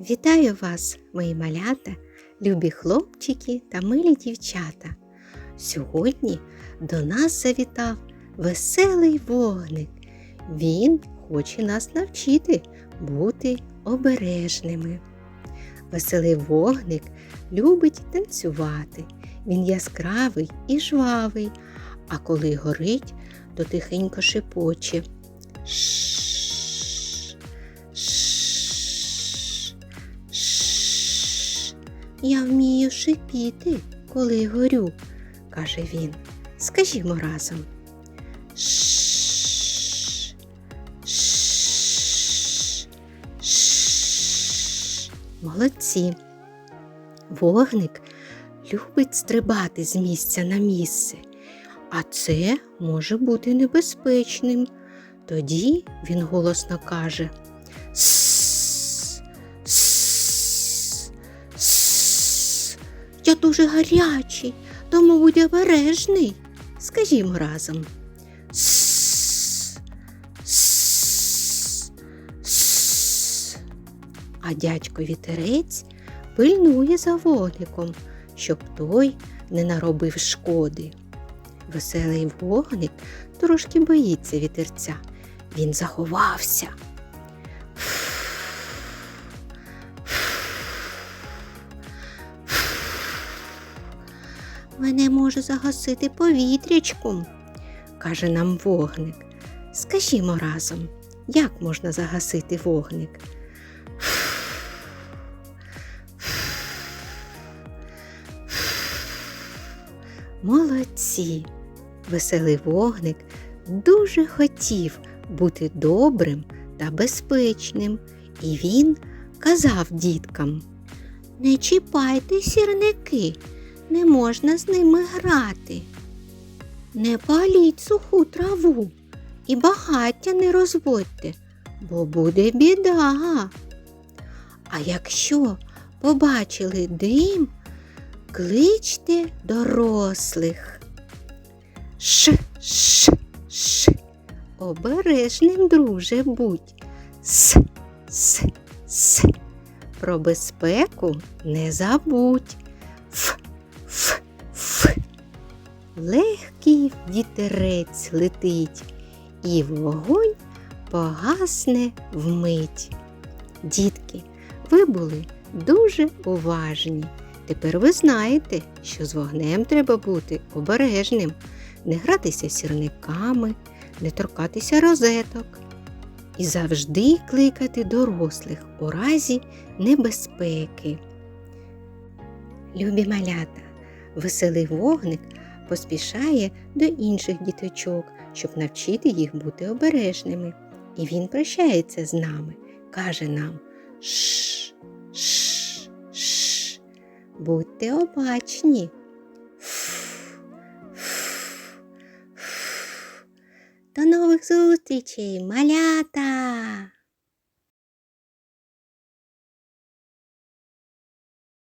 Вітаю вас, мої малята, любі хлопчики та милі дівчата. Сьогодні до нас завітав веселий вогник. Він хоче нас навчити бути обережними. Веселий вогник любить танцювати. Він яскравий і жвавий, а коли горить, то тихенько шепоче. Шш, Я вмію шипіти, коли горю, каже він. Скажімо разом. Шш. Молодці. Вогник любить стрибати з місця на місце, а це може бути небезпечним. Тоді він голосно каже Я дуже гарячий, тому будь обережний. Скажімо разом. А дядько вітерець пильнує за вогником, щоб той не наробив шкоди. Веселий вогник трошки боїться вітерця. Він заховався. Мене може загасити повітрячком, каже нам вогник. Скажімо разом, як можна загасити вогник? Молодці! Веселий вогник дуже хотів бути добрим та безпечним, і він казав діткам Не чіпайте сірники, не можна з ними грати. Не паліть суху траву і багаття не розводьте, бо буде біда. А якщо побачили дим, кличте дорослих. Ш, ш, ш. Обережним, друже, будь. С, с, с. Про безпеку не забудь. Легкий вітерець летить, і вогонь погасне вмить. Дітки, ви були дуже уважні. Тепер ви знаєте, що з вогнем треба бути обережним, не гратися сірниками, не торкатися розеток і завжди кликати дорослих у разі небезпеки. Любі малята, веселий вогник поспішає до інших діточок, щоб навчити їх бути обережними. І він прощається з нами, каже нам Шш, шш, шш. Будьте обачні. Фу, фу, фу. До нових зустрічей, малята!